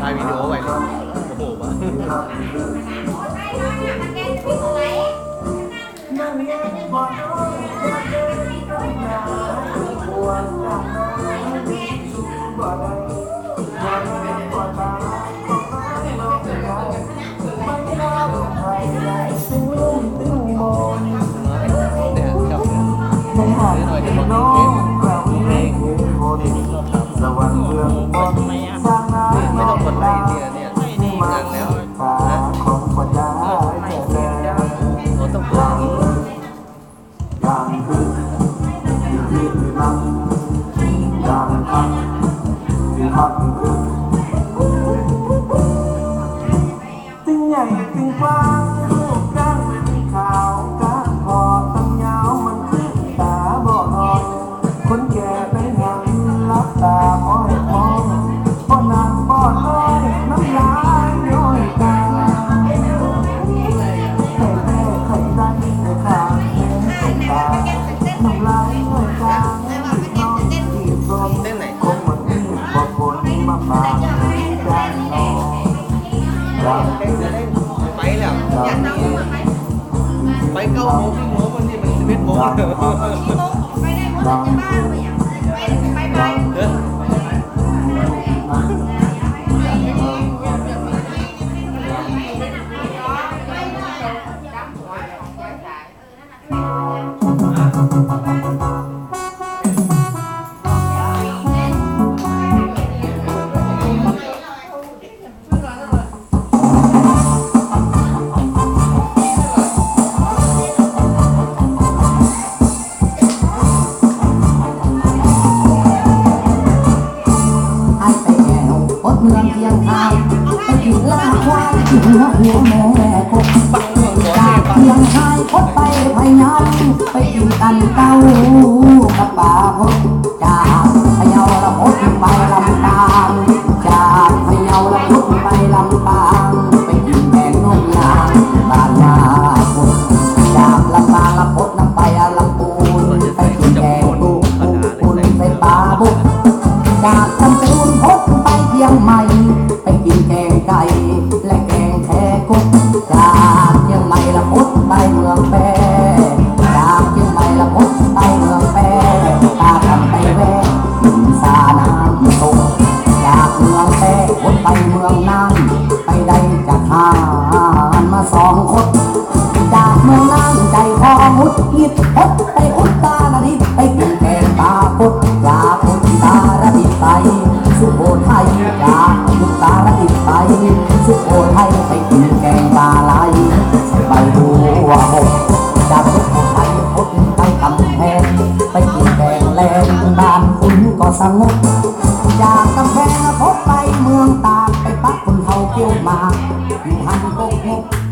ถ่ายวิดีโอไว้เลยโอ้โหบ้าผมหอม ต้องกดไลค์เนี่ยเนี่ยนี่ดังแล้วนะเราต้องกดอย่างนี้ตึ ไปเก้าโมงครึ่งโมงวันนี้มันสิบเอ็ดโมงเด้อ ไอ้ เมืองเพียงทางไปถึงลาควายถึงหัวหัวแม่กบจากเพียงชายพดไปพยาไปกินตันเต้ากับป่าพบจากพะเยาละพดไปลำตางจาก พดไปอุตตานาดิไปกินแกงตาพดจากอุตตารดิไป สุโขทัยจากอุตตารดิไป สุโขทัยไปกินแกงปลาไหลใส่ใบบัวหกจากสุโขทัยพดไปกำแพงไปกินแกงแลนบ้านคุณก็สงบจากกำแพงพบไปเมืองตากไปปักคนเทาเกี่ยวมากอยู่หันกกงก